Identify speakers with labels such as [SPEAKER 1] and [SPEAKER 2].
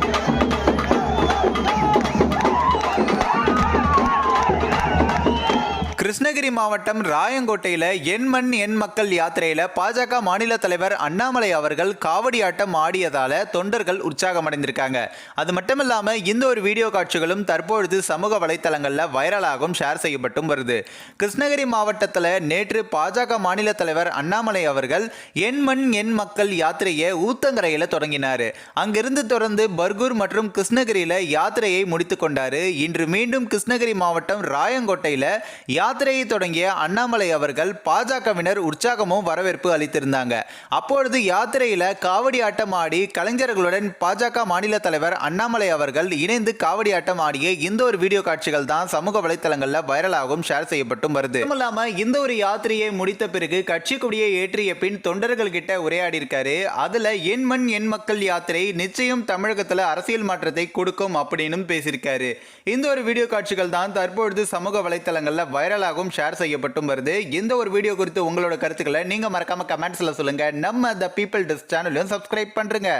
[SPEAKER 1] Thank you. Krishnagiri மாவட்டம் ராயங்கோட்டையில் என் மண் என் மக்கள் யாத்திரையில் பாஜக மாநில தலைவர் அண்ணாமலை அவர்கள் காவடி ஆட்டம் ஆடியதால் தொண்டர்கள் உற்சாகமடைந்திருக்காங்க. அது மட்டும் இல்லாமல் இந்த ஒரு வீடியோ காட்சிகளும் தற்பொழுது சமூக வலைத்தளங்களில் வைரலாகவும் ஷேர் செய்யப்பட்டும் வருது. கிருஷ்ணகிரி மாவட்டத்தில் நேற்று பாஜக மாநில தலைவர் அண்ணாமலை அவர்கள் என் மண் என் மக்கள் யாத்திரையை ஊத்தங்கரையில் தொடங்கினார். அங்கிருந்து தொடர்ந்து பர்கூர் மற்றும் கிருஷ்ணகிரியில் யாத்திரையை முடித்து கொண்டார். இன்று மீண்டும் கிருஷ்ணகிரி மாவட்டம் ராயங்கோட்டையில் யாத்திரையை தொடங்கிய அண்ணாமலை அவர்கள் பாஜகவினர் உற்சாகமும் வரவேற்பு அளித்திருந்தாங்க. அப்பொழுது யாத்திரையில காவடி ஆட்டம் ஆடி கலைஞர்களுடன் பாஜக மாநில தலைவர் அண்ணாமலை அவர்கள் இணைந்து காவடி ஆட்டம் ஆடிய இந்த ஒரு வீடியோ காட்சிகள் தான் சமூக வலைத்தளங்கள்ல வைரலாகவும் ஷேர் செய்யப்பட்டும் வருது. இல்லாம இந்த ஒரு யாத்திரையை முடித்த பிறகு கட்சி கொடியை ஏற்றிய பின் தொண்டர்கள் கிட்ட உரையாடி இருக்காரு அதுல என் மண் என் மக்கள் யாத்திரை நிச்சயம் தமிழகத்துல அரசியல் மாற்றத்தை கொடுக்கும் அப்படின்னு பேசியிருக்காரு. இந்த ஒரு வீடியோ காட்சிகள் தான் தற்பொழுது சமூக வலைத்தளங்கள்ல வைரலாகவும் ஷேர் செய்யப்பட்டும் வருது. இந்த ஒரு வீடியோ குறித்து உங்களோட கருத்துக்களை நீங்க மறக்காம கமெண்ட்ஸ்ல சொல்லுங்க. நம்ம த பீப்பிள் டிஸ் சேனலையும் சப்ஸ்கிரைப் பண்றேங்க.